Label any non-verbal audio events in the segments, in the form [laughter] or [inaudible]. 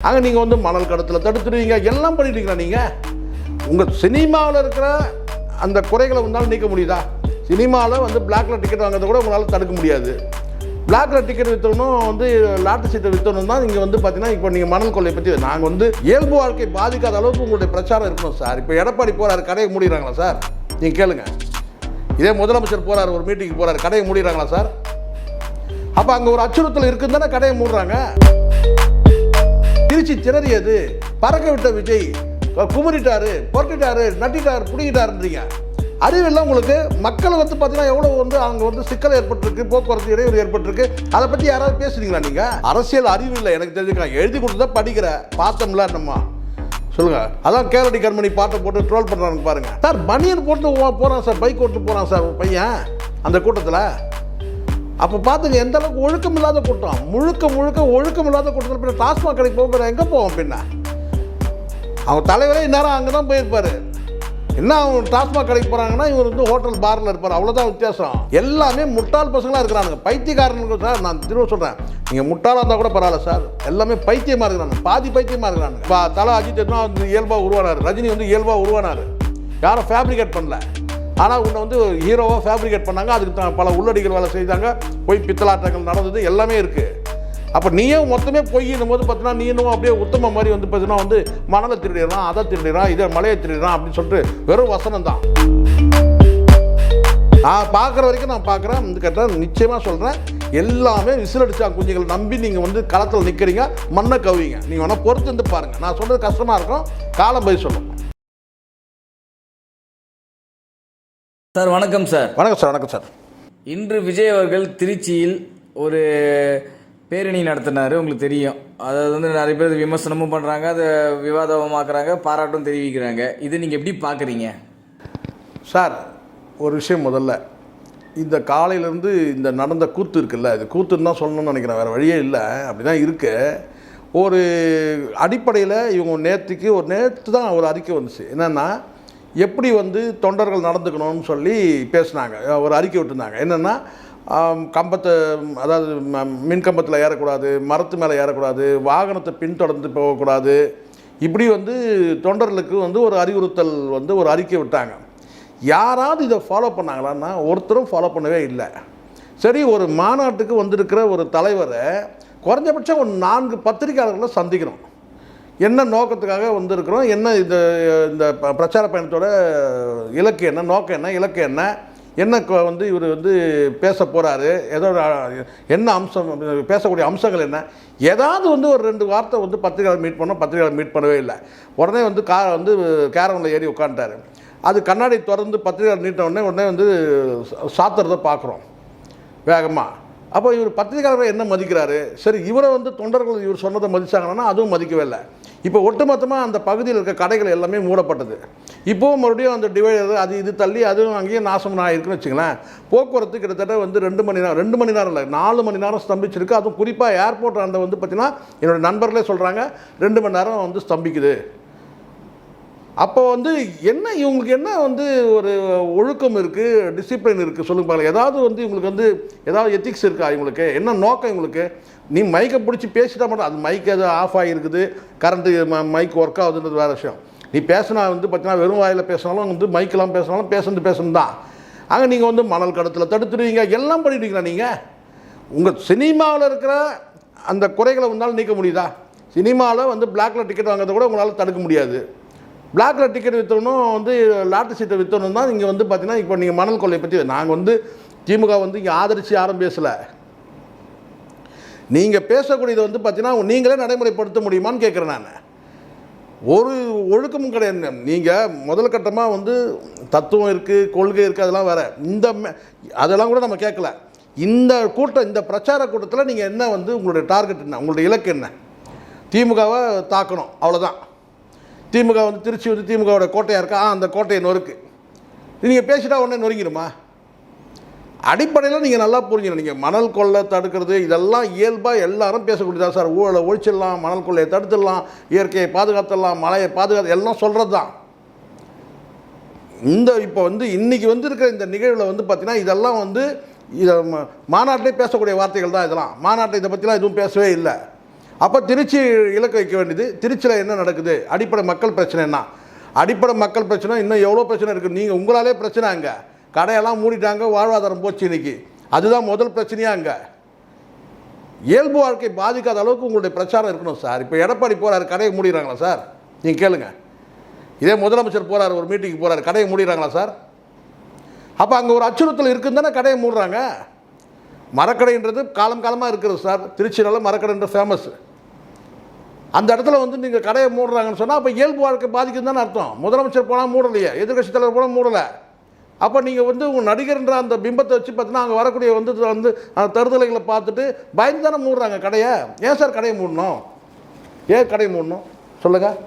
அங்கே நீங்கள் வந்து மணல் கடத்தில் தடுத்துடுவீங்க எல்லாம் பண்ணிட்டீங்களா நீங்கள் உங்கள் சினிமாவில் இருக்கிற அந்த குறைகளை வந்தாலும் நீக்க முடியுதா? சினிமாவில் வந்து பிளாக்ல டிக்கெட் வாங்குறத கூட உங்களால் தடுக்க முடியாது. பிளாக்ல டிக்கெட் விற்றணும் வந்து லாட்டு சீட்டை விற்றணும் தான் நீங்கள் வந்து பார்த்தீங்கன்னா இப்போ நீங்கள் மணல் கொள்ளையை பற்றி நாங்கள் வந்து இயல்பு வாழ்க்கை பாதிக்காத அளவுக்கு உங்களுடைய பிரச்சாரம் இருக்கணும் சார் இப்போ எடப்பாடி போகிறாரு கடையை மூடிடுறாங்களா சார் நீங்கள் கேளுங்க. இதே முதலமைச்சர் போகிறாரு ஒரு மீட்டிங் போகிறாரு கடையை மூடிடுறாங்களா சார் அப்போ அங்கே ஒரு அச்சுறுத்தல் இருக்குன்னு தானே கடையை மூடுறாங்க? திருச்சி திணறியது. பறக்க விட்ட விஜய் குமரிட்டாரு பொரட்டிட்டாரு நட்டிட்டாரு புடிக்கிட்டாருன்றீங்க அறிவில்லை உங்களுக்கு மக்கள் வந்து பார்த்தீங்கன்னா எவ்வளோ வந்து அங்கே வந்து சிக்கல் ஏற்பட்டிருக்கு போக்குவரத்து இடையூறு ஏற்பட்டிருக்கு அதை பற்றி யாராவது பேசுறீங்களா நீங்கள் அரசியல் அறிவு இல்லை எனக்கு தெரிஞ்சுக்கலாம். எழுதி கொடுத்தா படிக்கிற பார்த்தோம்ல நம்ம. சொல்லுங்க. அதான் கேரடி கண்மணி பாட்டை போட்டு ட்ரோல் பண்ணுறாங்க பாருங்க. சார் பனியன் போட்டு போ- போறான் சார் பைக் ஓட்டு போகிறான் சார் பையன் அந்த கூட்டத்தில். அப்போ பார்த்துங்க எந்த அளவுக்கு ஒழுக்கம் இல்லாத கூட்டம். முழுக்க முழுக்க ஒழுக்கம் இல்லாத கூட்டத்தில் பின்ன டாஸ்மாக் கடைக்கு போக எங்கே போவோம் பின்ன? அவங்க தலைவரே இந்நேரம் அங்கே தான் போயிருப்பார். என்ன அவங்க டாஸ்மாக் கடைக்கு போகிறாங்கன்னா இவர் வந்து ஹோட்டல் பாரில் இருப்பார். அவ்வளோதான் வித்தியாசம். எல்லாமே முட்டாள் பசங்களாக இருக்கிறானுங்க. பைத்தியக்காரனுக்கு சார் நான் திரும்ப சொல்கிறேன் நீங்கள் முட்டாளாக இருந்தால் கூட பரவாயில்ல சார் எல்லாமே பைத்தியமாக இருக்கிறாங்க. பாதி பைத்தியமாக இருக்கிறாங்க இப்போ தலை அஜித் வந்து இயல்பாக உருவானார். ரஜினி வந்து இயல்பாக உருவானார். யாரும் ஃபேப்ரிகேட் பண்ணல. ஆனால் உன்னை வந்து ஹீரோவாக ஃபேப்ரிகேட் பண்ணாங்க. அதுக்கு தான் பல உள்ளடிகள் வேலை செய்தாங்க. போய் பித்தலாட்டங்கள் நடந்தது எல்லாமே இருக்குது அப்போ நீயும் மொத்தமே பொய்யினும் போது பார்த்தீங்கன்னா நீ இன்னும் அப்படியே உத்தம மாதிரி வந்து பார்த்தீங்கன்னா வந்து மணலை திருடிடுறான் அதை திருடிடுறான் இதை மலையை திருடிடுறான் அப்படின்னு சொல்லிட்டு வெறும் வசனம் தான். நான் பார்க்குற வரைக்கும் நான் பார்க்குறேன் வந்து கேட்டால் நிச்சயமாக சொல்கிறேன் எல்லாமே விசிலடிச்சா குஞ்சுகள் நம்பி நீங்கள் வந்து களத்தில் நிற்கிறீங்க மண்ணை கவுவீங்க. நீங்கள் வேணால் பொறுத்து வந்து பாருங்கள் நான் சொல்கிறது கஷ்டமாக இருக்கும். காலம் போய் சொல்லும். சார் வணக்கம் சார். வணக்கம் சார் வணக்கம் சார். இன்று விஜய் அவர்கள் திருச்சியில் ஒரு பேரணி நடத்தினார் உங்களுக்கு தெரியும். அதாவது வந்து நிறைய பேர் விமர்சனமும் பண்ணுறாங்க அதை விவாதமாக்குறாங்க பாராட்டும் தெரிவிக்கிறாங்க. இது நீங்கள் எப்படி பார்க்குறீங்க சார் ஒரு விஷயம் முதல்ல. இந்த காலையிலேருந்து இந்த நடந்த கூத்து இருக்குல்ல இது கூத்துன்னு தான் சொல்லணும்னு நினைக்கிறேன் வேறு வழியே இல்லை. அப்படி தான் இருக்கு. ஒரு அடிப்படையில் இவங்க நேற்றுக்கு ஒரு நேற்று தான் ஒரு அறிக்கை வந்துச்சு. என்னென்னா எப்படி வந்து தொண்டர்கள் நடந்துக்கணும்னு சொல்லி பேசுனாங்க ஒரு அறிக்கை விட்டுருந்தாங்க. என்னென்னா கம்பத்தை அதாவது ம- மின் கம்பத்தில் ஏறக்கூடாது மரத்து மேலே ஏறக்கூடாது வாகனத்தை பின்தொடர்ந்து போகக்கூடாது. இப்படி வந்து தொண்டர்களுக்கு வந்து ஒரு அறிவுறுத்தல் வந்து ஒரு அறிக்கை விட்டாங்க. யாராவது இதை ஃபாலோ பண்ணாங்களான்னா ஒருத்தரும் ஃபாலோ பண்ணவே இல்லை. சரி ஒரு மாநாட்டுக்கு வந்திருக்கிற ஒரு தலைவரை குறைஞ்சபட்சம் ஒரு நான்கு பத்திரிகையாளர்களை சந்திக்கிறோம் என்ன நோக்கத்துக்காக வந்திருக்கிறோம்? என்ன இந்த இந்த ப- பிரச்சார பயணத்தோட இலக்கு என்ன? நோக்கம் என்ன? இலக்கு என்ன? என்ன வந்து இவர் வந்து பேச போகிறாரு ஏதோ என்ன அம்சம் பேசக்கூடிய அம்சங்கள் என்ன? ஏதாவது வந்து ஒரு ரெண்டு வார்த்தை வந்து பத்திரிகையாளர் மீட் பண்ணோம் பத்திரிகையாளர் மீட் பண்ணவே இல்லை. உடனே வந்து கா வந்து கேரவனில் ஏறி உட்காந்துட்டாரு அது கண்ணாடி திறந்து பத்திரிகையாளர் நீட்ட உடனே உடனே வந்து சாத்துறதை பார்க்குறோம். வேகமாக அப்போ இவர் பத்திரிகையாளரை என்ன மதிக்கிறாரு? சரி இவரை வந்து தொண்டர்கள் இவர் சொன்னதை மதிச்சாங்கன்னா அதுவும் மதிக்கவே இல்லை. இப்போ ஒட்டுமொத்தமாக அந்த பகுதியில் இருக்க கடைகள் எல்லாமே மூடப்பட்டது. இப்போவும் மறுபடியும் அந்த டிவைடர் அது இது தள்ளி அதுவும் அங்கேயும் நாசம் ஆகிருக்குன்னு வச்சுங்களேன் போக்குவரத்து கிட்டத்தட்ட வந்து ரெண்டு மணி நேரம் ரெண்டு மணி நேரம் இல்லை நாலு மணி நேரம் ஸ்தம்பிச்சிருக்கு. அதுவும் குறிப்பாக ஏர்போர்ட் அந்த வந்து பார்த்திங்கன்னா என்னோடய நண்பர்களே சொல்கிறாங்க ரெண்டு மணி நேரம் வந்து ஸ்தம்பிக்குது. அப்போ வந்து என்ன இவங்களுக்கு என்ன வந்து ஒரு ஒழுக்கம் இருக்குது டிசிப்ளின் இருக்குது சொல்லுங்க பாருங்கள் ஏதாவது வந்து இவங்களுக்கு வந்து ஏதாவது எத்திக்ஸ் இருக்கா இவங்களுக்கு? என்ன நோக்கம் இவங்களுக்கு? நீ மைக்கை பிடிச்சி பேசிட்டா மட்டும் அது மைக் எதுவும் ஆஃப் ஆகிருக்குது கரண்ட்டு மைக் ஒர்க் ஆகுதுன்றது வேறு விஷயம். நீ பேசினா வந்து பார்த்தீங்கன்னா வெறும் வாயில் பேசினாலும் வந்து மைக்கெல்லாம் பேசினாலும் பேசுறது பேசணும் தான். அங்கே நீங்கள் வந்து மணல் கடத்தில் தடுத்துடுவீங்க எல்லாம் பண்ணிடுவீங்களா நீங்கள் உங்கள் சினிமாவில் இருக்கிற அந்த குறைகளை உங்களால் நீக்க முடியுதா? சினிமாவில் வந்து பிளாக்ல டிக்கெட் வாங்குறத கூட உங்களால் தடுக்க முடியாது. பிளாக்ல டிக்கெட் விற்றணும் வந்து லாட்டு சீட்டை விற்றணும் தான் இங்கே வந்து பார்த்தீங்கன்னா இப்போ நீங்கள் மணல் கொள்ளையை பற்றி நாங்கள் வந்து திமுக வந்து இங்கே ஆதரித்து யாரும் பேசலை. நீங்கள் பேசக்கூடியதை வந்து பார்த்தீங்கன்னா நீங்களே நடைமுறைப்படுத்த முடியுமான்னு கேட்குறேன் நான். ஒரு ஒழுக்கமும் கிடையாது. நீங்கள் முதல் கட்டமாக வந்து தத்துவம் இருக்குது கொள்கை இருக்குது அதெல்லாம் வேறு. இந்த அதெல்லாம் கூட நம்ம கேட்கல இந்த கூட்டம் இந்த பிரச்சார கூட்டத்தில் நீங்கள் என்ன வந்து உங்களுடைய டார்கெட் என்ன? உங்களுடைய இலக்கு என்ன? திமுகவை தாக்கணும். அவ்வளோதான் திமுக வந்து திருச்சி வந்து திமுகவோட கோட்டையாக இருக்கா? ஆ அந்த கோட்டையை நொறுக்கு. நீங்கள் பேசிட்டா உடனே நொறுங்கிடுமா? அடிப்படையில் நீங்கள் நல்லா புரிஞ்சுக்கணும். நீங்கள் மணல் கொள்ளை தடுக்கிறது இதெல்லாம் இயல்பாக எல்லாரும் பேசக்கூடியதா சார். ஊழலை ஒழிச்சிடலாம் மணல் கொள்ளையை தடுத்துடலாம் இயற்கையை பாதுகாத்துடலாம் மழையை பாதுகாத்து எல்லாம் சொல்கிறது தான். இந்த இப்போ வந்து இன்றைக்கி வந்து இருக்கிற இந்த நிகழ்வில் வந்து பார்த்திங்கன்னா இதெல்லாம் வந்து இதை மாநாட்டிலே பேசக்கூடிய வார்த்தைகள் தான் இதெல்லாம். மாநாட்டை இதை பற்றிலாம் எதுவும் பேசவே இல்லை. அப்போ திருச்சி இலக்கு வைக்க வேண்டியது. திருச்சியில் என்ன நடக்குது? அடிப்படை மக்கள் பிரச்சனை என்ன? அடிப்படை மக்கள் பிரச்சனை இன்னும் எவ்வளோ பிரச்சனை இருக்குது நீங்கள் உங்களாலே பிரச்சனை அங்கே. கடையெல்லாம் மூடிட்டாங்க வாழ்வாதாரம் போச்சு இன்னைக்கு. அதுதான் முதல் பிரச்சனையாக அங்கே. இயல்பு வாழ்க்கை பாதிக்காத அளவுக்கு உங்களுடைய பிரச்சாரம் இருக்கணும் சார். இப்போ எடப்பாடி போகிறாரு கடையை மூடிடுறாங்களா சார்? நீங்கள் கேளுங்க. இதே முதலமைச்சர் போகிறார் ஒரு மீட்டிங்கு போகிறாரு கடையை மூடிடுறாங்களா சார்? அப்போ அங்கே ஒரு அச்சுறுத்தல் இருக்குன்னு தானே கடையை மூடுறாங்க. மரக்கடைன்றது காலம் காலமாக இருக்கிறது சார். திருச்சினால மரக்கடைன்ற ஃபேமஸ் அந்த இடத்துல வந்து நீங்கள் கடையை மூடுறாங்கன்னு சொன்னால் அப்போ இயல்பு வாழ்க்கை பாதிக்கும் தானே அர்த்தம். முதலமைச்சர் போனால் மூடலையே எதிர்கட்சி தலைவர் போனால் மூடலை. அப்போ நீங்கள் வந்து உங்கள் நடிகர்ன்ற அந்த பிம்பத்தை வச்சு பார்த்தீங்கன்னா அங்கே வரக்கூடிய வந்து வந்து அந்த தருதலைகளை பார்த்துட்டு பயந்து தானே மூடுறாங்க கடையை. ஏன் சார் கடையை மூடணும்? ஏன் கடையை மூடணும்? சொல்லுங்கள்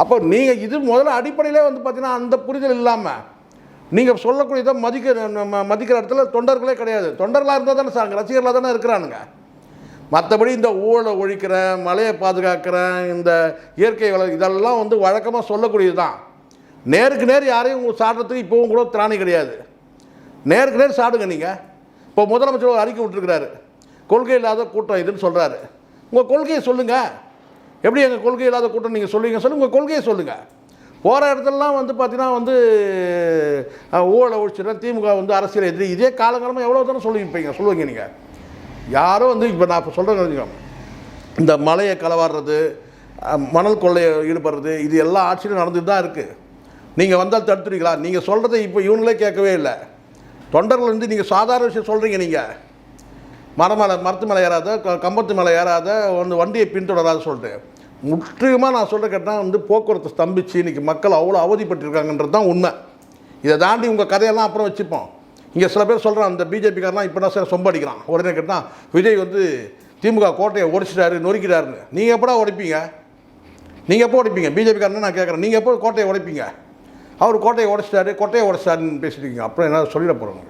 அப்போ நீங்கள் இது முதல்ல அடிப்படையிலே வந்து பார்த்தீங்கன்னா அந்த புரிதல் இல்லாமல் நீங்கள் சொல்லக்கூடியதை மதிக்க நம்ம மதிக்கிற இடத்துல தொண்டர்களே கிடையாது. தொண்டர்களாக இருந்தால் தானே சார் அங்கே ரசிகர்களாக தானே இருக்கிறானுங்க. மற்றபடி இந்த ஊழலை ஒழிக்கிறேன் மலையை பாதுகாக்கிறேன் இந்த இயற்கை வள இதெல்லாம் வந்து வழக்கமாக சொல்லக்கூடியது தான். நேருக்கு நேர் யாரையும் சாடுறதுக்கு இப்போவும் கூட திராணி கிடையாது. நேருக்கு நேர் சாடுங்க நீங்கள் இப்போ முதலமைச்சர் ஒரு அறிக்கை விட்டுருக்கிறாரு. கொள்கை இல்லாத கூட்டம் இதுன்னு சொல்கிறாரு உங்கள் கொள்கையை சொல்லுங்கள் எப்படி எங்கள் கொள்கை இல்லாத கூட்டம் நீங்கள் சொல்லுவீங்க சொல்லுங்கள் உங்கள் கொள்கையை சொல்லுங்கள் போகிற இடத்துலலாம் வந்து பார்த்தீங்கன்னா வந்து ஊழலை ஒழிச்சிடுறேன் திமுக வந்து அரசியல் எதிரி. இதே காலங்காலமாக எவ்வளோ தானே சொல்லியிருப்பீங்க? சொல்லுவீங்க நீங்கள் யாரோ வந்து இப்போ நான் இப்போ சொல்கிறேன் இந்த மலையை களவாடுறது மணல் கொள்ளையை ஈடுபடுறது இது எல்லா ஆட்சியிலும் நடந்துட்டு தான் இருக்குது நீங்கள் வந்தால் தடுத்துறீங்களா நீங்கள் சொல்கிறத இப்போ இவங்களே கேட்கவே இல்லை. தொண்டர்கள் வந்து நீங்கள் சாதாரண விஷயம் சொல்கிறீங்க நீங்கள் மரமலை மரத்து மலை ஏறாத க- கம்பத்து மலை ஏறாத வந்து வண்டியை பின்தொடராத சொல்லிட்டு. முற்றிலுமாக நான் சொல்கிற கேட்டால் வந்து போக்குவரத்து ஸ்தம்பிச்சு இன்றைக்கி மக்கள் அவ்வளோ அவதிப்பட்டிருக்காங்கன்றது தான் உண்மை. இதை தாண்டி உங்கள் கதையெல்லாம் அப்புறம் வச்சுப்போம். இங்கே சில பேர் சொல்கிறான் அந்த பிஜேபிக்காரலாம் இப்போ தான் சார் சொம்படிக்கிறான் உடனே கேட்டால் விஜய் வந்து திமுக கோட்டையை உடைச்சிட்டாரு நொறுக்கிட்டாருன்னு. நீங்கள் எப்படா உடைப்பீங்க? நீங்கள் எப்போ உடைப்பீங்க? பிஜேபிக்காரன்னு நான் கேட்குறேன் நீங்கள் எப்போ கோட்டையை உடைப்பீங்க? அவர் கோட்டையை உடைச்சிட்டாரு கோட்டையை உடைச்சிட்டாருன்னு பேசிட்டு இருக்கீங்க அப்புறம் என்ன சொல்லிட போகிறோம்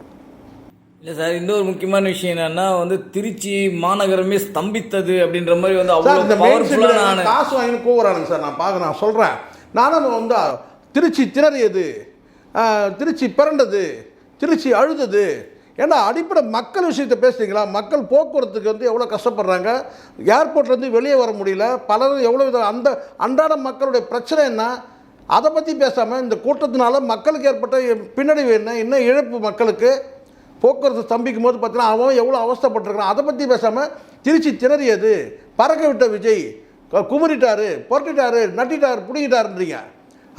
இல்லை சார் இன்னொரு முக்கியமான விஷயம் என்னன்னா வந்து திருச்சி மாநகரமே ஸ்தம்பித்தது அப்படின்ற மாதிரி வந்து அவ்வளோ ஸ்ட்ரீட்ல காசு வாங்கி கூவுறானுங்க சார் நான் பார்க்க நான் சொல்கிறேன் நானும் வந்து திருச்சி திணறியது. திருச்சி பிறண்டது திருச்சி அழுதது. ஏன்னா அடிப்படை மக்கள் விஷயத்தை பேசுறீங்களா? மக்கள் போக்குவரத்துக்கு வந்து எவ்வளோ கஷ்டப்படுறாங்க? ஏர்போர்ட்லேருந்து வெளியே வர முடியல. பலரும் எவ்வளோ வித அந்த அன்றாட மக்களுடைய பிரச்சனை என்ன? அதை பற்றி பேசாமல் இந்த கூட்டத்தினால மக்களுக்கு ஏற்பட்ட பின்னடைவு என்ன? என்ன இழப்பு மக்களுக்கு? போக்குவரத்து ஸ்தம்பிக்கும் போது பார்த்தீங்கன்னா அவன் எவ்வளோ அவஸ்தைப்பட்டிருக்கிறான்? அதை பற்றி பேசாமல் திருச்சி திணறியது. பறக்க விட்ட விஜய். குமரிட்டார் புரட்டிட்டாரு நட்டிட்டார் பிடிக்கிட்டாருன்றீங்க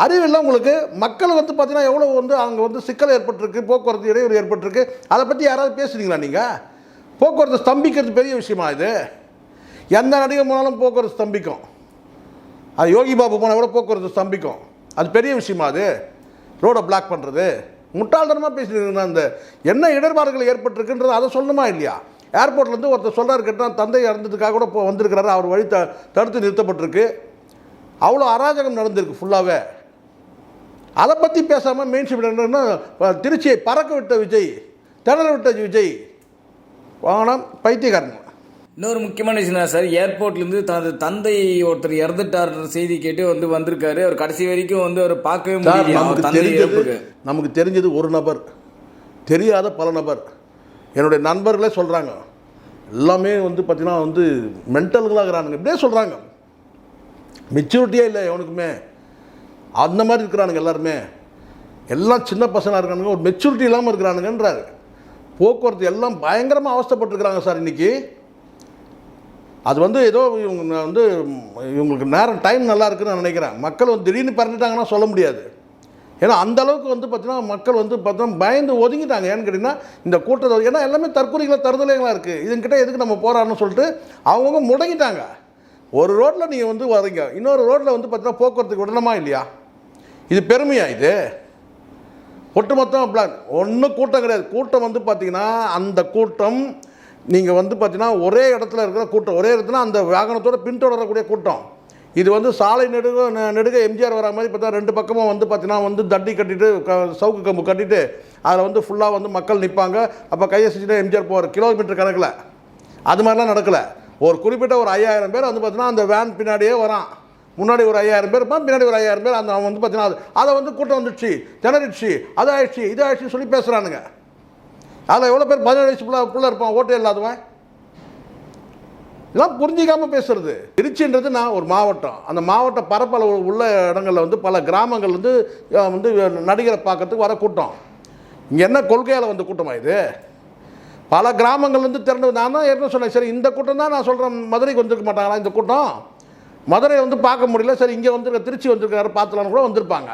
அறிவில்லை உங்களுக்கு. மக்கள் வந்து பார்த்தீங்கன்னா எவ்வளோ வந்து அங்கே வந்து சிக்கல் ஏற்பட்டிருக்கு போக்குவரத்து இடையூறு ஏற்பட்டிருக்கு. அதை பற்றி யாராவது பேசுறீங்களா நீங்கள் போக்குவரத்து ஸ்தம்பிக்கிறது பெரிய விஷயமா இது? எந்த நடிகர் போனாலும் போக்குவரத்து ஸ்தம்பிக்கும். அது யோகி பாபு போனால் கூட போக்குவரத்து ஸ்தம்பிக்கும். அது பெரிய விஷயமா அது? ரோடை பிளாக் பண்ணுறது முட்டாள்தனமாக பேசிட்டு அந்த என்ன இடர்பாடுகள் ஏற்பட்டிருக்குன்றது அதை சொல்லணுமா இல்லையா? ஏர்போர்ட்லேருந்து ஒருத்தர் சொல்கிறார் கேட்டால் தந்தை இறந்ததுக்காக கூட இப்போ வந்திருக்கிறாரு அவர் வழி த தடுத்து நிறுத்தப்பட்டிருக்கு. அவ்வளோ அராஜகம் நடந்திருக்கு ஃபுல்லாகவே அதை பற்றி பேசாமல் மெயின் என்னன்னா திருச்சியை பறக்க விட்ட விஜய் திணற விட்ட விஜய் வாங்கினா பைத்தியக்காரங்க இன்னொரு முக்கியமான விஷயம் சார்? ஏர்போர்ட்லேருந்து தனது தந்தை ஒருத்தர் இறந்துட்டார்ன்ற செய்தி கேட்டு வந்து வந்திருக்காரு. அவர் கடைசி வரைக்கும் வந்து அவர் பார்க்கவே முடியல தெரிஞ்சது நமக்கு தெரிஞ்சது ஒரு நபர். தெரியாத பல நபர். என்னுடைய நண்பர்களே சொல்கிறாங்க எல்லாமே வந்து பார்த்தீங்கன்னா வந்து மென்டல்களாகிறானுங்க இப்படியே சொல்கிறாங்க மெச்சூரிட்டியே இல்லை எவனுக்குமே. அந்த மாதிரி இருக்கிறானுங்க எல்லாருமே. எல்லாம் சின்ன பசங்களாக இருக்கானுங்க ஒரு மெச்சூரிட்டி இல்லாமல் இருக்கிறானுங்கன்றாரு. போக்குவரத்து எல்லாம் பயங்கரமாக அவஸ்தைப்பட்டிருக்கிறாங்க சார் இன்றைக்கி அது வந்து ஏதோ இவங்க வந்து இவங்களுக்கு நேரம் டைம் நல்லா இருக்குன்னு நான் நினைக்கிறேன். மக்கள் வந்து திடீர்னு பறந்துட்டாங்கன்னா சொல்ல முடியாது. ஏன்னா அந்த அளவுக்கு வந்து பார்த்தீங்கன்னா மக்கள் வந்து பார்த்தோன்னா பயந்து ஒதுங்கிட்டாங்க. ஏன்னு கேட்டிங்கன்னா இந்த கூட்டத்தை ஏன்னா எல்லாமே தற்கொலைகளாக தருதலைகளாக இருக்குது இதுங்கிட்ட எதுக்கு நம்ம போகிறான்னு சொல்லிட்டு அவங்கவுங்க முடங்கிட்டாங்க. ஒரு ரோட்டில் நீங்கள் வந்து வரீங்க இன்னொரு ரோட்டில் வந்து பார்த்தீங்கன்னா போக்குவரத்துக்கு விடணுமா இல்லையா? இது பெருமையா இது? ஒட்டுமொத்தம் பிளான் ஒன்றும் கூட்டம் கிடையாது. கூட்டம் வந்து பார்த்தீங்கன்னா அந்த கூட்டம் நீங்கள் வந்து பார்த்தீங்கன்னா ஒரே இடத்துல இருக்கிற கூட்டம். ஒரே இடத்துல அந்த வாகனத்தோட பின்தொடரக்கூடிய கூட்டம். இது வந்து சாலை நெடுக நெடுக எம்ஜிஆர் வர மாதிரி பார்த்தா ரெண்டு பக்கமும் வந்து பார்த்தீங்கன்னா வந்து தட்டி கட்டிட்டு க சவுக்கு கம்பு கட்டிட்டு அதில் வந்து ஃபுல்லாக வந்து மக்கள் நிற்பாங்க அப்போ கையை செஞ்சுட்டு எம்ஜிஆர் போகிற கிலோமீட்டர் கணக்கில். அது மாதிரிலாம் நடக்கலை. ஒரு குறிப்பிட்ட ஒரு ஐயாயிரம் பேர் வந்து பார்த்தீங்கன்னா அந்த வேன் பின்னாடியே வரான். முன்னாடி ஒரு ஐயாயிரம் பேர் இருப்பான் பின்னாடி ஒரு ஐயாயிரம் பேர் அந்த அவன் வந்து பார்த்தீங்கன்னா அது- அதை வந்து கூட்டம் வந்துடுச்சு திணறிடுச்சு அது ஆயிடுச்சு இது ஆயிடுச்சு சொல்லி பேசுகிறானுங்க அதில் எவ்வளோ பேர் பதினேழு வயசு பிள்ளை பிள்ளை இருப்பான் ஓட்டே இல்லாதவன்? இதெல்லாம் புரிஞ்சிக்காமல் பேசுறது. திருச்சின்றது நான் ஒரு மாவட்டம். அந்த மாவட்ட பரப்பளவு உள்ள இடங்களில் வந்து பல கிராமங்கள் வந்து வந்து நடிகரை பார்க்கறதுக்கு வர கூட்டம். இங்கே என்ன கொள்கையால் வந்த கூட்டமா இது? பல கிராமங்கள்லேருந்து திரண்டு நான் தான் ஏற்கனவே சொன்னேன் சரி இந்த கூட்டம் தான் நான் சொல்கிறேன் மதுரைக்கு வந்திருக்க மாட்டாங்களா இந்த கூட்டம்? மதுரை வந்து பார்க்க முடியல. சரி இங்கே வந்திருக்க திருச்சி வந்திருக்காரு பார்த்துலான்னு கூட வந்திருப்பாங்க.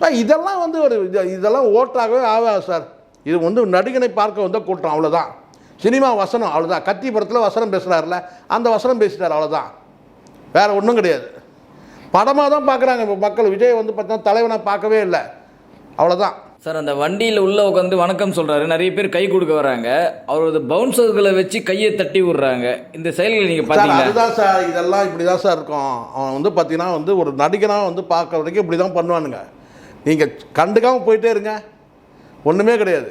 ஸோ இதெல்லாம் வந்து ஒரு இது- இதெல்லாம் ஓட்டாகவே ஆகாது சார் இது வந்து நடிகனை பார்க்க வந்த கூட்டம் அவ்வளோதான் சினிமா வசனம் அவ்வளோதான் கத்தி படத்தில் வசனம் பேசுகிறாருல அந்த வசனம் பேசிட்டார் அவ்வளோதான் வேறு ஒன்றும் கிடையாது. படமாக தான் பார்க்குறாங்க இப்போ மக்கள். விஜய் வந்து பார்த்தா தலைவனாக பார்க்கவே இல்லை. அவ்வளோதான் சார் அந்த வண்டியில் உள்ள உட்காந்து வணக்கம் சொல்றாரு. நிறைய பேர் கை கொடுக்க வராங்க அவரது பவுன்சர்களை வச்சு கையை தட்டி விடுறாங்க. இந்த செயல்களை நீங்க சார் பாத்தீங்களா அதுதான் சார் இதெல்லாம் இப்படி தான் சார் இருக்கும். அவன் வந்து பார்த்தீங்கன்னா வந்து ஒரு நடிகனாக வந்து பார்க்குற வரைக்கும் இப்படி தான் பண்ணுவானுங்க. நீங்கள் கண்டுக்காமல் போயிட்டே இருங்க. ஒன்றுமே கிடையாது.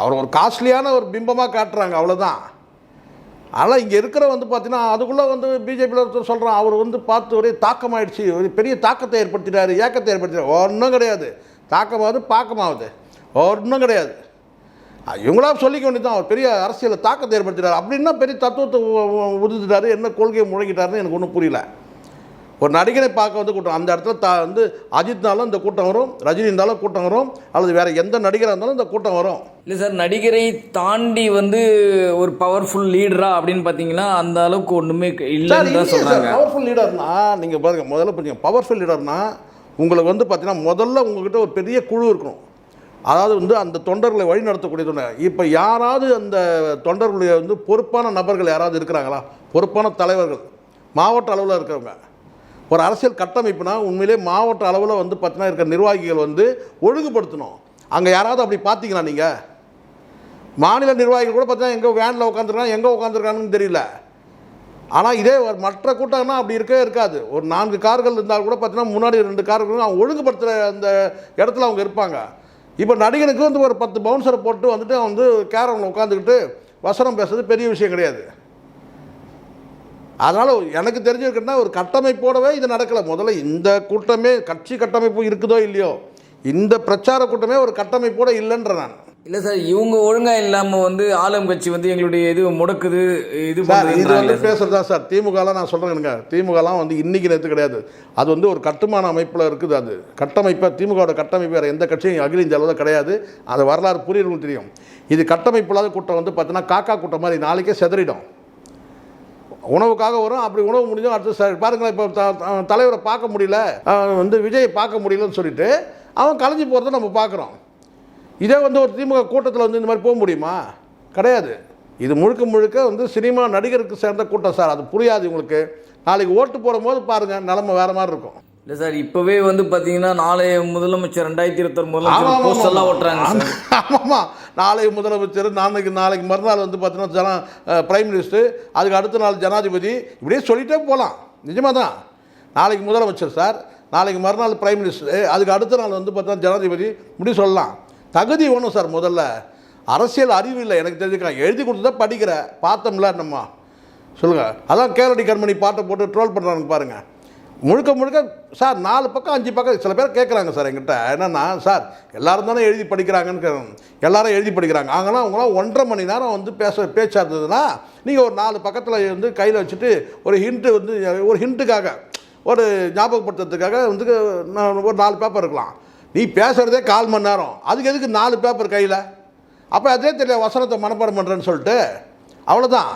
அவர் ஒரு காஸ்ட்லியான ஒரு பிம்பமாக காட்டுறாங்க அவ்வளோதான் ஆனால் இங்கே இருக்கிற வந்து பார்த்தீங்கன்னா அதுக்குள்ளே வந்து பிஜேபியில் ஒருத்தர் சொல்கிறான் அவர் வந்து பார்த்து ஒரே தாக்கமாயிடுச்சு. ஒரு பெரிய தாக்கத்தை ஏற்படுத்திட்டாரு ஏக்கத்தை ஏற்படுத்திட்டாரு. ஒன்றும் கிடையாது. தாக்கமாவது பாக்கமாவது. ஒன்றும் கிடையாது. இவங்களா சொல்லிக்க வேண்டியதான் அவர் பெரிய அரசியலில் தாக்கத்தை ஏற்படுத்திட்டார். அப்படின்னா பெரிய தத்துவத்தை உ- உ- உதிர்த்துட்டாரு. என்ன கொள்கையை முழங்கிட்டாருன்னு எனக்கு ஒன்றும் புரியல. ஒரு நடிகனை பார்க்க வந்து கூட்டம் அந்த இடத்துல தா வந்து அஜித்னாலும் இந்த கூட்டம் வரும் ரஜினி இருந்தாலும் கூட்டம் வரும் அல்லது வேற எந்த நடிகராக இருந்தாலும் இந்த கூட்டம் வரும். இல்ல சார் நடிகரை தாண்டி வந்து ஒரு பவர்ஃபுல் லீடரா அப்படின்னு பாத்தீங்கன்னா அந்த அளவுக்கு சார் இல்லைன்னு தான் சொல்றாங்க பவர்ஃபுல் லீடர்னா நீங்கள் பாருங்க முதல்ல புரிஞ்சுங்க. பவர்ஃபுல் லீடர்னா உங்களுக்கு வந்து பார்த்தீங்கன்னா முதல்ல உங்கள்கிட்ட ஒரு பெரிய குழு இருக்கணும். அதாவது வந்து அந்த தொண்டர்களை வழி நடத்தக்கூடிய தொண்டர் இப்போ யாராவது அந்த தொண்டர்களுடைய வந்து பொறுப்பான நபர்கள் யாராவது இருக்கிறாங்களா? பொறுப்பான தலைவர்கள். மாவட்ட அளவில் இருக்கிறவங்க. ஒரு அரசியல் கட்டமைப்புனா உண்மையிலே மாவட்ட அளவில் வந்து பார்த்தீங்கன்னா இருக்கிற நிர்வாகிகள் வந்து ஒழுங்குபடுத்தணும். அங்கே யாராவது அப்படி பார்த்தீங்களா நீங்கள் மாநில நிர்வாகிகள் கூட பார்த்தீங்கன்னா எங்கே வேனில் உட்காந்துருக்காங்க எங்கே உட்காந்துருக்காங்கன்னு தெரியல. ஆனால் இதே மற்ற கூட்டம்னா அப்படி இருக்கவே இருக்காது. ஒரு நான்கு கார்கள் இருந்தால் கூட பார்த்தீங்கன்னா முன்னாடி ரெண்டு கார்கள் அவங்க ஒழுங்குபடுத்துகிற அந்த இடத்துல அவங்க இருப்பாங்க. இப்போ நடிகனுக்கு வந்து ஒரு பத்து பவுன்சரை போட்டு வந்துட்டு அவன் வந்து கேரவனில் உட்காந்துக்கிட்டு வசனம் பேசுறது பெரிய விஷயம் கிடையாது. அதனால் எனக்கு தெரிஞ்சிருக்குன்னா ஒரு கட்டமைப்போடவே இது நடக்கலை. முதல்ல இந்த கூட்டமே கட்சி கட்டமைப்பு இருக்குதோ இல்லையோ இந்த பிரச்சார கூட்டமே ஒரு கட்டமைப்போட இல்லைன்ற நான். இல்ல சார் இவங்க ஒழுங்கா இல்லாம வந்து ஆளும் கட்சி வந்து எங்களுடைய இது முடக்குது இது சார் இது வந்து சார். பேசுறதா சார் திமுகலாம் நான் சொல்கிறேனுங்க திமுகலாம் வந்து இன்னைக்கு நேற்று கிடையாது. அது வந்து ஒரு கட்டுமான அமைப்பில் இருக்குது அது. கட்டமைப்பை திமுகவோட கட்டமைப்பு வேறு எந்த கட்சியும் அகில இந்திய அளவில் கிடையாது. அது வரலாறு புரியறவங்களுக்கு தெரியும். இது கட்டமைப்பு இல்லாத கூட்டம் வந்து பார்த்தீங்கன்னா காக்கா கூட்டம் மாதிரி நாளைக்கே செதறிடும். உணவுக்காக வரும் அப்படி உணவு முடிஞ்சும் அடுத்து சார் பாருங்களேன் இப்போ தலைவரை பார்க்க முடியல வந்து விஜயை பார்க்க முடியலன்னு சொல்லிட்டு அவன் கலைஞ்சு போகிறத நம்ம பார்க்குறோம். இதே வந்து ஒரு திமுக கூட்டத்தில் வந்து இந்த மாதிரி போக முடியுமா? கிடையாது. இது முழுக்க முழுக்க வந்து சினிமா நடிகருக்கு சேர்ந்த கூட்டம் சார். அது புரியாது உங்களுக்கு நாளைக்கு ஓட்டு போடும்போது பாருங்கள் நிலமை வேறு மாதிரி இருக்கும். இல்ல சார் இப்பவே வந்து பாத்தீங்கன்னா நாளைய முதலமைச்சர் ரெண்டாயிரத்தி இருபத்தி ஆமா, முதலமைச்சர் ஆமா, போஸ்ட் எல்லாம் ஆமா. ஓட்டுறாங்க சார். [laughs] ஆமாம்மா நாளைக்கு முதலமைச்சர் நாளைக்கு நாளைக்கு மறுநாள் வந்து பார்த்தீங்கன்னா ஜனா பிரைம் மினிஸ்டர் அதுக்கு அடுத்த நாள் ஜனாதிபதி. இப்படியே சொல்லிட்டே போகலாம் நிஜமாக தான். நாளைக்கு முதலமைச்சர் சார் நாளைக்கு மறுநாள் பிரைம் மினிஸ்டர் அதுக்கு அடுத்த நாள் வந்து பார்த்தீங்கன்னா ஜனாதிபதி. இப்படி சொல்லலாம். தகுதி வேணும் சார் முதல்ல. அரசியல் அறிவு இல்லை எனக்கு தெரிஞ்சுக்கலாம். எழுதி கொடுத்ததா படிக்கிற பார்த்தோம்ல நம்ம. சொல்லுங்கள் அதான் கேரடி கண்மணி பாட்டை போட்டு ட்ரோல் பண்ணுறாங்க பாருங்கள் முழுக்க முழுக்க சார் நாலு பக்கம் அஞ்சு பக்கம் சில பேர் கேட்குறாங்க சார் என்கிட்ட. என்னென்னா சார் எல்லோரும் தானே எழுதி படிக்கிறாங்கன்னு எல்லாரும் எழுதி படிக்கிறாங்க. அவங்களாம் அவங்களாம் ஒன்றரை மணி நேரம் வந்து பேச பேச்சாக இருந்ததுன்னா நீங்கள் ஒரு நாலு பக்கத்தில் வந்து கையில் வச்சுட்டு ஒரு ஹிண்ட்டு வந்து ஒரு ஹிண்ட்டுக்காக ஒரு ஞாபகப்படுத்துறதுக்காக வந்து ஒரு நாலு பேப்பர் இருக்கலாம். நீ பேசுகிறதே கால் மணி நேரம். அதுக்கு எதுக்கு நாலு பேப்பர் கையில்? அப்போ அதே தெரியல வசனத்தை மனப்பாடம் பண்ணுறேன்னு சொல்லிட்டு. அவ்வளோதான்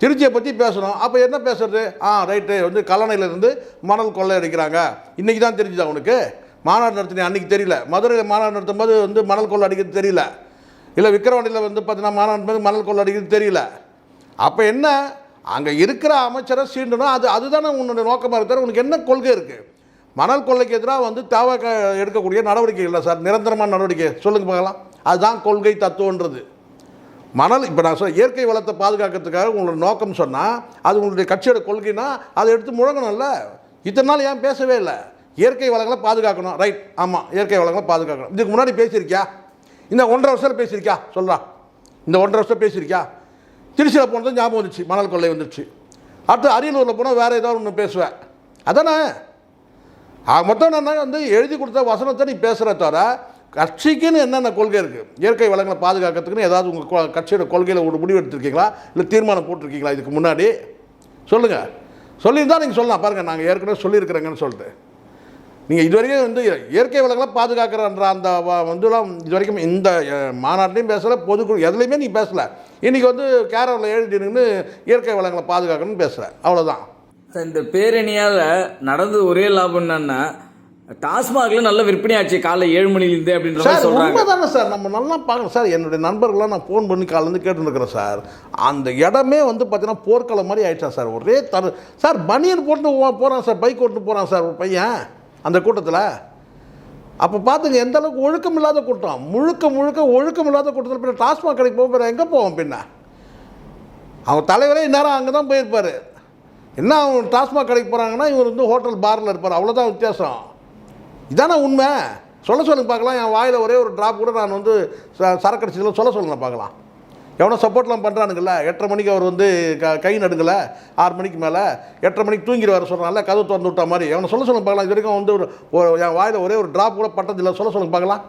திருச்சியை பற்றி பேசணும். அப்போ என்ன பேசுறது? ஆ ரைட்டு வந்து கல்லணையிலேருந்து மணல் கொள்ளை அடிக்கிறாங்க. இன்றைக்கி தான் தெரிஞ்சுதான் உனக்கு? மாநாடு நடத்தினேன் அன்றைக்கி தெரியல. மதுரையில் மாநாடு நடத்தும் போது வந்து மணல் கொள்ளை அடிக்கிறது தெரியல. இல்லை விக்கிரவாண்டியில் வந்து பார்த்தீங்கன்னா மாநாடு போது மணல் கொள்ளை அடிக்கிறது தெரியல. அப்போ என்ன? அங்கே இருக்கிற அமைச்சரை சீண்டணும். அது அதுதானே உன்னுடைய நோக்கமாக இருக்கிற உனக்கு என்ன கொள்கை இருக்குது மணல் கொள்ளைக்கு எதிராக வந்து தவக எடுக்கக்கூடிய நடவடிக்கை இல்லை சார். நிரந்தரமான நடவடிக்கை. சொல்லுங்க பார்க்கலாம். அதுதான் கொள்கை தத்துவன்றது. மணல் இப்போ நான் சொல்ல இயற்கை வளத்தை பாதுகாக்கிறதுக்காக உங்களோட நோக்கம் சொன்னால் அது உங்களுடைய கட்சியோட கொள்கைனா அதை எடுத்து முழங்கணும்ல. இத்தனை நாள் ஏன் பேசவே இல்லை? இயற்கை வளங்களை பாதுகாக்கணும். ரைட் ஆமாம் இயற்கை வளங்களை பாதுகாக்கணும். இதுக்கு முன்னாடி பேசியிருக்கியா? இந்த ஒன்றரை வருஷத்தில் பேசியிருக்கியா? சொல்கிறா இந்த ஒன்றரை வருஷம் பேசியிருக்கியா? திருச்சியில் போனதும் ஞாபகம் வந்துச்சு. மணல் கொள்ளை வந்துடுச்சு அடுத்து அரியலூரில் போனால் வேறு ஏதாவது ஒன்று பேசுவேன். அதானே? ஆக மொத்தம் என்ன வந்து எழுதி கொடுத்த வசனத்தை நீ பேசுகிற தவிர கட்சிக்குன்னு என்னென்ன கொள்கை இருக்குது இயற்கை வளங்களை பாதுகாக்கிறதுக்குன்னு ஏதாவது உங்கள் கட்சியோட கொள்கையில் ஒரு முடிவு எடுத்திருக்கீங்களா? இல்லை தீர்மானம் போட்டிருக்கீங்களா இதுக்கு முன்னாடி? சொல்லுங்கள் சொல்லியிருந்தால் நீங்கள் சொல்லலாம். பாருங்கள் நாங்கள் ஏற்கனவே சொல்லியிருக்கிறேங்கன்னு சொல்லிட்டு. நீங்கள் இது வரைக்கும் வந்து இயற்கை வளங்களை பாதுகாக்கிறன்ற அந்த வ- வந்துலாம் இது வரைக்கும் இந்த மாநாட்டிலையும் பேசலை பொதுக்குழு எதுலேயுமே நீ பேசலை. இன்றைக்கி வந்து கேரளில் எழுதினுன்னு இயற்கை வளங்களை பாதுகாக்கணும்னு பேசுகிறேன் அவ்வளோதான் இந்த பேரணியால் நடந்தது ஒரே லாபம் என்னன்னா டாஸ்மாக்ல நல்ல விற்பனை ஆச்சு காலைல ஏழு மணிலேருந்து அப்படின்ற மாதிரி சார் சொல்றாங்க. உண்மைதானே சார் நம்ம நல்லா பார்க்கணும். சார் என்னுடைய நண்பர்கள்லாம் நான் ஃபோன் பண்ணி காலேருந்து கேட்டுருக்கிறேன் சார். அந்த இடமே வந்து பார்த்தீங்கன்னா போர்க்களம் மாதிரி ஆயிடுச்சா சார். ஒரே தரு சார் பனியன் போட்டு போகிறான் சார் பைக் ஓட்டு போகிறான் சார் ஒரு பையன் அந்த கூட்டத்தில். அப்போ பார்த்துங்க எந்த அளவுக்கு ஒழுக்கம் இல்லாத கூட்டம். முழுக்க முழுக்க ஒழுக்கம் இல்லாத கூட்டத்தில் பின்ன டாஸ்மாக் கடைக்கு போக எங்கே போவோம் பின்ன? அவங்க தலைவரே இந்நேரம் அங்கே தான் போயிருப்பார். என்ன அவன் டாஸ்மாக் கடைக்கு போகிறாங்கன்னா இவர் வந்து ஹோட்டல் பாரில் இருப்பார். அவ்வளோதான் வித்தியாசம். இதானே உண்மை? சொல்ல சொல்லுங்க பார்க்கலாம். என் வாயில் ஒரே ஒரு ட்ராப் கூட நான் வந்து சரக்கடிச்சதில் சொல்ல சொல்லுங்க பார்க்கலாம். எவனோ சப்போர்ட்லாம் பண்ணுறானுங்கல்ல எட்டரை மணிக்கு அவர் வந்து க கை நடுங்கலை. ஆறு மணிக்கு மேலே. எட்டரை மணிக்கு தூங்கிடுவார் சொல்கிறாங்கல்ல கதவு திறந்து விட்ட மாதிரி. எவனை சொல்ல சொல்லுங்க பார்க்கலாம். இது வரைக்கும் வந்து ஒரு என் வாயில் ஒரே ஒரு ட்ராப் கூட பட்டதில்லை. சொல்ல சொல்லுங்க பார்க்கலாம்.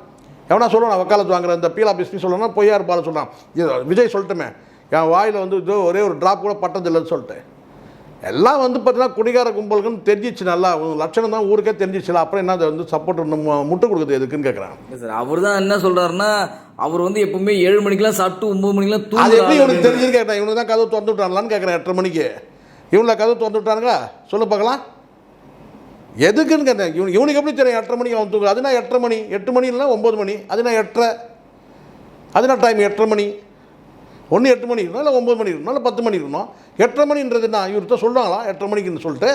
எவனா சொல்லுவான் வக்காலத்து வாங்குற இந்த பீலா பிஸ்னி சொல்லணும்னா பொய்யா இருப்பாரு சொல்லலாம் இது விஜய் சொல்லட்டுமே. என் வாயில் வந்து இது ஒரே ஒரு ட்ராப் கூட பட்டதில்லைன்னு சொல்லிட்டு. எல்லாம் வந்து பார்த்தீங்கன்னா குடிகார கும்பலுக்குன்னு தெரிஞ்சிச்சு நல்லா. லட்சணம் தான் ஊருக்கே தெரிஞ்சிச்சுல அப்புறம் என்ன அதை வந்து சப்போர்ட் முட்டை கொடுக்குறது எதுக்குன்னு கேட்குறேன் சார் அவர் தான் என்ன சொல்றாருன்னா அவர் வந்து எப்பவுமே ஏழு மணிக்கெல்லாம் சாப்பிட்டு ஒன்பது மணிக்கெல்லாம் அது எப்படி இவனுக்கு தெரிஞ்சுன்னு கேட்டேன் இவனுக்கு தான் கதவு திறந்து விட்டாங்களான்னு கேட்குறேன் எட்டரை மணிக்கு. இவனில் கதவு திறந்து விட்டானுங்க சொல்லு பார்க்கலாம். எதுக்குன்னு கேட்டேன். இவனுக்கு இவனுக்கு எப்படி தெரியும் எட்டரை மணிக்கு அவன் தூங்கு அதுனா எட்டரை மணி. எட்டு மணி இல்லைனா ஒம்பது மணி. அதுனா எட்டரை. அதுனா டைம் எட்டரை மணி. ஒன்று எட்டு மணி இருக்கணும் இல்லை ஒம்பது மணி இருக்கணும் இல்லை பத்து மணி இருக்கணும் எட்டரை மணின்றது என்ன? இவர்கிட்ட சொல்லுவாங்களா எட்டரை மணிக்குன்னு சொல்லிட்டு.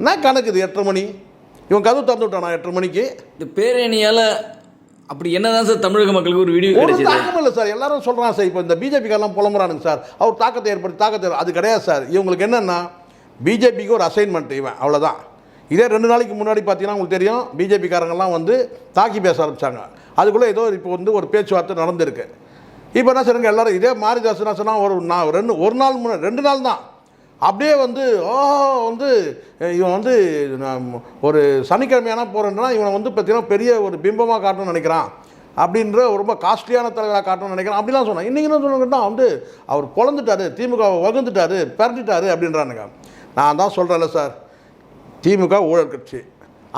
என்ன கணக்கு இது எட்டரை மணி? இவன் கதவு திறந்து விட்டானா எட்டரை மணிக்கு? இந்த பேரணியால அப்படி என்னதான் சார் தமிழக மக்களுக்கு ஒரு வீடியோ ஒரு தாக்கம் இல்லை சார். எல்லாரும் சொல்கிறான் சார். இப்போ இந்த பிஜேபிக்காரெல்லாம் புலம்புறானுங்க சார். அவர் தாக்கத்தை ஏற்படுத்தி தாக்கத்தை அது கிடையாது சார். இவங்களுக்கு என்னென்னா பிஜேபிக்கு ஒரு அசைன்மெண்ட் இவன் அவ்வளோதான் இதே ரெண்டு நாளைக்கு முன்னாடி பார்த்தீங்கன்னா உங்களுக்கு தெரியும் பிஜேபிக்காரங்கெல்லாம் வந்து தாக்கி பேச ஆரம்பிச்சாங்க. அதுக்குள்ளே ஏதோ இப்போ வந்து ஒரு பேச்சுவார்த்தை நடந்திருக்கு. இப்போ என்ன சொல்லுங்கள் எல்லாரும்? இதே மாரிதாஸ் என்ன சொன்னால் ஒரு நான் ரெண்டு ஒரு நாள் முன்னே ரெண்டு நாள் தான். அப்படியே வந்து ஓ வந்து இவன் வந்து நான் ஒரு சனிக்கிழமையான போகிறேன்னா இவனை வந்து பார்த்தீங்கன்னா பெரிய ஒரு பிம்பமாக காட்டணும்னு நினைக்கிறான். அப்படின்ற ரொம்ப காஸ்ட்லியான தலைவராக காட்டணும்னு நினைக்கிறேன். அப்படிலாம் சொன்னான். இன்றைக்கி என்ன சொன்னாங்கன்னா வந்து அவர் பொழந்துட்டாரு திமுக வகுந்துட்டாரு பிறந்துட்டாரு அப்படின்றானுங்க. நான் தான் சொல்கிறேன்ல சார் திமுக ஊழல் கட்சி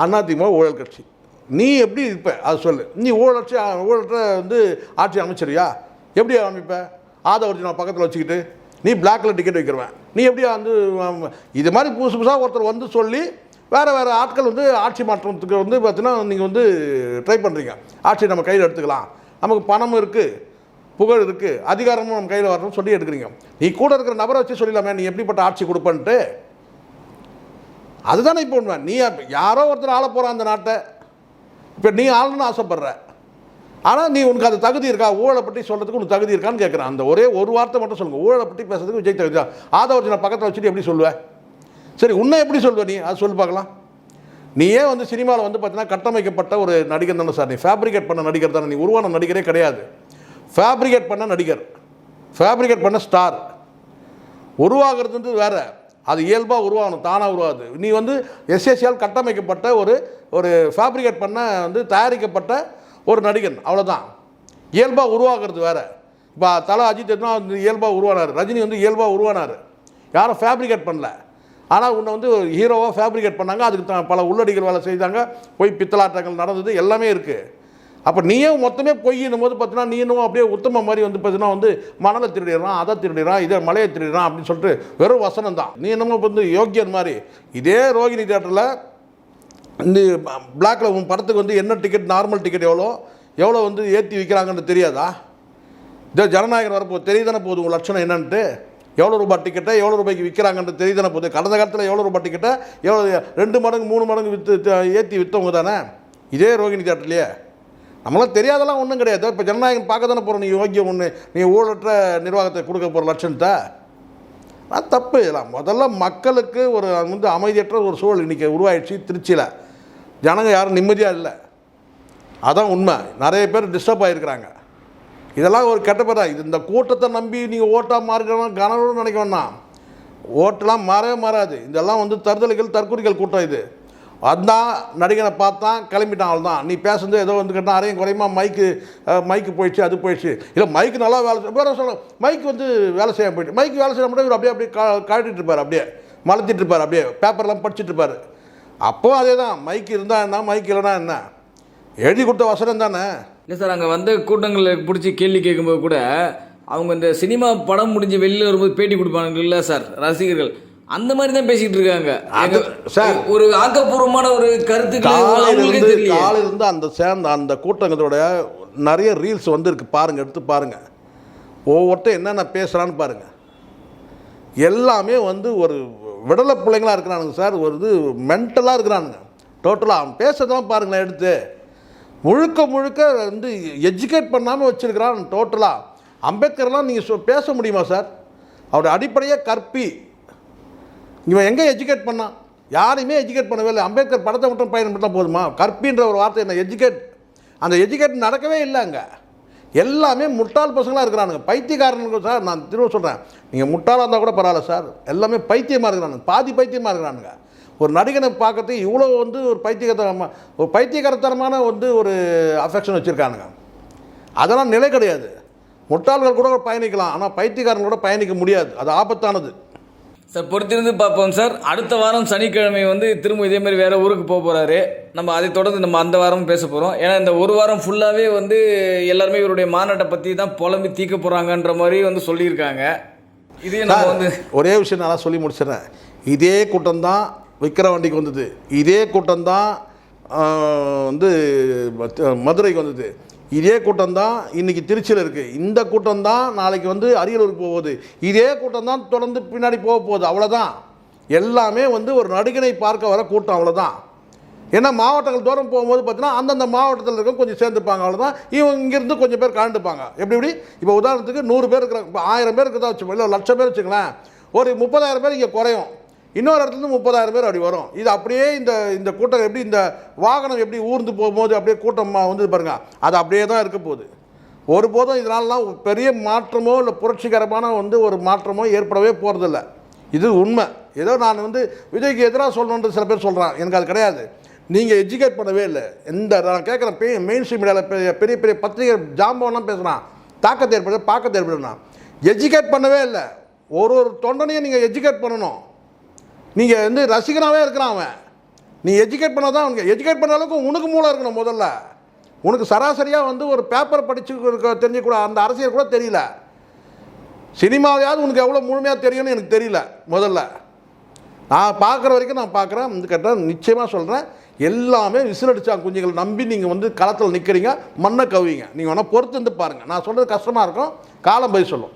அண்ணா திமுக ஊழல் கட்சி. நீ எப்படி இருப்ப? அது சொல்லு. நீ ஊழலட்சி ஊழற்ற வந்து ஆட்சி அமைச்சரியா எப்படி ஆரம்பிப்ப? ஆதவர்ஜி நான் பக்கத்தில் வச்சுக்கிட்டு நீ பிளாக்ல டிக்கெட் வைக்கிறவன். நீ எப்படியா வந்து இது மாதிரி புதுசு புதுசாக ஒருத்தர் வந்து சொல்லி வேறு வேறு ஆட்கள் வந்து ஆட்சி மாற்றத்துக்கு வந்து பார்த்தீங்கன்னா நீங்கள் வந்து ட்ரை பண்ணுறீங்க ஆட்சி நம்ம கையில் எடுத்துக்கலாம். நமக்கு பணம் இருக்குது புகழ் இருக்குது அதிகாரமும் நம்ம கையில் வரணும்னு சொல்லி எடுக்கிறீங்க. நீ கூட இருக்கிற நபரை வச்சு சொல்லிடலாமே நீ எப்படிப்பட்ட ஆட்சி கொடுப்பன்ட்டு. அதுதானே இப்போ உண்மை. நீ யாரோ ஒருத்தர் ஆள போகிறான் அந்த நாட்டை. இப்போ நீ ஆளணும்னு ஆசைப்படுற. ஆனால் நீ உனக்கு அது தகுதி இருக்கா? ஊழலை பற்றி சொல்கிறதுக்கு உனக்கு தகுதி இருக்கான்னு கேட்குறேன் அந்த ஒரே ஒரு வார்த்தை மட்டும் சொல்லுங்கள் ஊழலை பற்றி பேசுறதுக்கு விஜய் தகுதி ஆதவர்ஜனை பக்கத்தில் வச்சுட்டு எப்படி சொல்லுவ? சரி உன்னை எப்படி சொல்லுவ நீ? அது சொல்லி பார்க்கலாம். நீ ஏன் வந்து சினிமாவில் வந்து பார்த்தீங்கன்னா கட்டமைக்கப்பட்ட ஒரு நடிகர் தானே சார்? நீ ஃபேப்ரிகேட் பண்ண நடிகர் தானே. நீ உருவான நடிகரே கிடையாது. ஃபேப்ரிகேட் பண்ண நடிகர். ஃபேப்ரிகேட் பண்ண ஸ்டார் உருவாகிறது வேறு. அது இயல்பாக உருவாகணும் தானாக உருவாகுது. நீ வந்து எஸ்எஸ்சியால் கட்டமைக்கப்பட்ட ஒரு ஒரு ஃபேப்ரிகேட் பண்ண வந்து தயாரிக்கப்பட்ட ஒரு நடிகன் அவ்வளோதான் இயல்பாக உருவாகிறது வேறு. இப்போ தலை அஜித் எதுனா வந்து இயல்பாக உருவானார். ரஜினி வந்து இயல்பாக உருவானார். யாரும் ஃபேப்ரிகேட் பண்ணல. ஆனால் உன்னை வந்து ஹீரோவாக ஃபேப்ரிகேட் பண்ணாங்க. அதுக்கு த- பல உள்ளடிகள் வேலை செய்தாங்க. போய் பித்தலாட்டங்கள் நடந்தது. எல்லாமே இருக்குது அப்போ நீயே மொத்தமே பொய்யினும் போது பார்த்தீங்கன்னா நீ இன்னும் அப்படியே உத்தம மாதிரி வந்து பார்த்தீங்கன்னா வந்து மணலை திருடிடுறான் அதை திருடிடுறான் இதை மலையை திருடிடுறான் அப்படின்னு சொல்லிட்டு வெறும் வசனம் தான் நீ என்னமோ வந்து யோக்கியன் மாதிரி. இதே ரோகிணி தேட்டரில் இந்த பிளாக்ல உன் படத்துக்கு வந்து என்ன டிக்கெட் நார்மல் டிக்கெட் எவ்வளோ? எவ்வளோ வந்து ஏற்றி விற்கிறாங்கன்னு தெரியாதா? இதோ ஜனநாயகம் வரப்போ தெரியுதானே போகுது உங்கள் லட்சணம் என்னன்ட்டு? எவ்வளோ ரூபாய் டிக்கெட்டை எவ்வளோ ரூபாய்க்கு விற்கிறாங்கன்னு தெரியுதானே போகுது? கடந்த காலத்தில் எவ்வளோ ரூபாய் டிக்கெட்டை எவ்வளோ ரெண்டு மடங்கு மூணு மடங்கு விற்று ஏற்றி விற்றவங்க தானே? இதே ரோகிணி தேட்டர்லையே நம்மளாம் தெரியாதெல்லாம் ஒன்றும் கிடையாது. இப்போ ஜனநாயகன் பார்க்க தானே போகிறோம் நீ யோகியம் ஒன்று நீ ஊழற்ற நிர்வாகத்தை கொடுக்க போகிற லட்சணத்தை. அது தப்பு இதெல்லாம். முதல்ல மக்களுக்கு ஒரு வந்து அமைதியற்ற ஒரு சூழல் இன்றைக்கி உருவாயிடுச்சு திருச்சியில். ஜனங்க யாரும் நிம்மதியாக இல்லை. அதான் உண்மை. நிறைய பேர் டிஸ்டர்ப் ஆகிருக்கிறாங்க இதெல்லாம் ஒரு கெட்ட இது இந்த கூட்டத்தை நம்பி நீங்கள் ஓட்டாக மாறிடணும் கனவுன்னு நினைக்க வேணாம் ஓட்டெல்லாம் மாறவே மாறாது. இதெல்லாம் வந்து தருதலைகள் தற்கொலைகள் கூட்டம் இது. வந்தான் நடிகனை பார்த்தான் கிளம்பிட்டான் அவள் தான் நீ பேசுறது ஏதோ வந்து கேட்டால் அரையும் குறையுமா? மைக்கு மைக்கு போயிடுச்சு அது போயிடுச்சு. இல்லை மைக்கு நல்லா வேலை வேறு சொல்ல மைக்கு வந்து வேலை செய்ய போயிட்டு மைக்கு வேலை செய்ய மட்டும் இவர் அப்படியே அப்படியே கா இருப்பார் அப்படியே. மலத்திட்டு இருப்பார் அப்படியே. பேப்பர்லாம் படிச்சுட்டு இருப்பார். அப்போ அதே தான் மைக்கு இருந்தால் என்ன மைக் இல்லைனா என்ன? எழுதி கொடுத்த வசனம் தானே? இல்லை சார் அங்கே வந்து கூட்டங்களில் பிடிச்சி கேள்வி கேட்கும்போது கூட அவங்க இந்த சினிமா படம் முடிஞ்சு வெளியில் வரும்போது பேட்டி கொடுப்பாங்கல்ல சார் ரசிகர்கள். அந்த மாதிரி தான் பேசிக்கிட்டு இருக்காங்க. சார். ஒரு ஆக்கப்பூர்வமான ஒரு அவங்களுக்கே காலையிலிருந்து அந்த சேர்ந்த அந்த கூட்டங்களோட நிறைய ரீல்ஸ் வந்திருக்கு. பாருங்க எடுத்து பாருங்க. ஒவ்வொருத்தர் என்னென்ன பேசுகிறான்னு பாருங்க. எல்லாமே வந்து ஒரு விடலை பிள்ளைங்களா இருக்கிறானுங்க சார். ஒரு இது மென்டலாக இருக்கிறானுங்க. டோட்டலாக அவன் பேசுறதெல்லாம் பாருங்களேன் எடுத்து. முழுக்க முழுக்க வந்து எஜுகேட் பண்ணாமல் வச்சிருக்கிறான் டோட்டலாக அம்பேத்கர்லாம் நீங்கள் பேச முடியுமா சார்? அவருடைய அடிப்படையே கற்பி. இவன் எங்கே எஜுகேட் பண்ணான்? யாரையுமே எஜுகேட் பண்ணவே இல்லை. அம்பேத்கர் படத்தை மட்டும் பயன்படுத்தா போதுமா? கற்பின்ற ஒரு வார்த்தை என்ன எஜுகேட் அந்த எஜுகேட் நடக்கவே இல்லை அங்கே. எல்லாமே முட்டாள் பசங்களாக இருக்கிறானுங்க. பைத்தியக்காரனுங்க சார் நான் திரும்ப சொல்கிறேன் நீங்கள் முட்டாளாக இருந்தால் கூட பரவாயில்ல சார். எல்லாமே பைத்தியமாக இருக்கிறானுங்க. பாதி பைத்தியமாக இருக்கிறானுங்க. ஒரு நடிகனை பார்க்கறதுக்கு இவ்வளோ வந்து ஒரு பைத்தியகரமாக ஒரு பைத்தியகரத்தனமான வந்து ஒரு அஃபெக்ஷன் வச்சுருக்கானுங்க. அதெல்லாம் நிலை கிடையாது. முட்டாள்கள் கூட பயணிக்கலாம். ஆனால் பைத்தியக்காரன் கூட பயணிக்க முடியாது. அது ஆபத்தானது. சார் பொறுத்திருந்து பார்ப்போம் சார். அடுத்த வாரம் சனிக்கிழமை வந்து திரும்ப இதே மாதிரி வேற ஊருக்கு போக போறாரு. நம்ம அதை தொடர்ந்து நம்ம அந்த வாரமும் பேச போறோம். ஏன்னா இந்த ஒரு வாரம் ஃபுல்லாவே வந்து எல்லாருமே இவருடைய மாநாட்டை பத்தி தான் புலம்பி தீக்க போறாங்கன்ற மாதிரி வந்து சொல்லியிருக்காங்க. இதே சார், வந்து ஒரே விஷயம் நல்லா சொல்லி முடிச்சிடுறேன் இதே கூட்டம் தான் விக்கிரவாண்டிக்கு வந்தது. இதே கூட்டம் தான் வந்து மதுரைக்கு வந்தது. இதே கூட்டம் தான் இன்னைக்கு திருச்சியில் இருக்குது இந்த கூட்டம் தான் நாளைக்கு வந்து அரியலூருக்கு போகுது. இதே கூட்டம் தான் தொடர்ந்து பின்னாடி போக போகுது. அவ்வளோதான் எல்லாமே வந்து ஒரு நடிகனை பார்க்க வர கூட்டம் அவ்வளோதான் ஏன்னா மாவட்டங்கள் தூரம் போகும்போது பார்த்தீங்கன்னா அந்தந்த மாவட்டத்தில் இருக்க கொஞ்சம் சேர்ந்துப்பாங்க. அவ்வளோதான் இவங்க இங்கேருந்து கொஞ்சம் பேர் கலந்துப்பாங்க. எப்படி எப்படி? இப்போ உதாரணத்துக்கு நூறு பேர் இருக்கிறாங்க இப்போ ஆயிரம் பேர் இருக்கிறதா வச்சுக்கோங்க இல்லை ஒரு லட்சம் பேர் வச்சுக்கலாம் ஒரு முப்பதாயிரம் பேர் இங்கே குறையும். இன்னொரு இடத்துலேருந்து முப்பதாயிரம் பேர் அப்படி வரும். இது அப்படியே இந்த இந்த கூட்டம் எப்படி இந்த வாகனம் எப்படி ஊர்ந்து போகும்போது அப்படியே கூட்டம் வந்து பாருங்க. அது அப்படியே தான் இருக்க போகுது. ஒருபோதும் இதனாலலாம் பெரிய மாற்றமோ இல்லை புரட்சிகரமான வந்து ஒரு மாற்றமோ ஏற்படவே போகிறதில்ல இது உண்மை. ஏதோ நான் வந்து விஜய்க்கு எதிராக சொல்லணுன்ற சில பேர் சொல்கிறான் எனக்கு அது கிடையாது. நீங்கள் எஜுகேட் பண்ணவே இல்லை. எந்த நான் கேட்குற பெரிய மெயின் ஸ்ட்ரீம் மீடியாவில் பெரிய பெரிய பெரிய பத்திரிகை ஜாம்பவன்லாம் பேசுகிறான் தாக்கத்தை ஏற்படுது பாக்கத்தை ஏற்படுதுனா எஜுகேட் பண்ணவே இல்லை. ஒரு ஒரு தொண்டனையும் நீங்கள் எஜுகேட் பண்ணணும். நீங்கள் வந்து ரசிகனாகவே இருக்கிறான் அவன். நீ எஜுகேட் பண்ணால் தான் அவனுக்கு எஜுகேட் பண்ண அளவுக்கு உனக்கு மூளை இருக்கணும் முதல்ல. உனக்கு சராசரியாக வந்து ஒரு பேப்பர் படித்து இருக்க தெரிஞ்சக்கூட அந்த அரசியல் கூட தெரியல. சினிமாவையாவது உனக்கு எவ்வளோ முழுமையாக தெரியும்னு எனக்கு தெரியல முதல்ல. நான் பார்க்குற வரைக்கும் நான் பார்க்குறேன். வந்து கேட்டால் நிச்சயமாக சொல்கிறேன் எல்லாமே விசிலடிச்சா குஞ்சுகள். நம்பி நீங்கள் வந்து களத்தில் நிற்கிறீங்க மண்ணை கவிங்க நீங்கள் வேணால் பொறுத்து இருந்து பாருங்கள் நான் சொல்கிறது கஷ்டமாக இருக்கும். காலம் போய் சொல்லும்.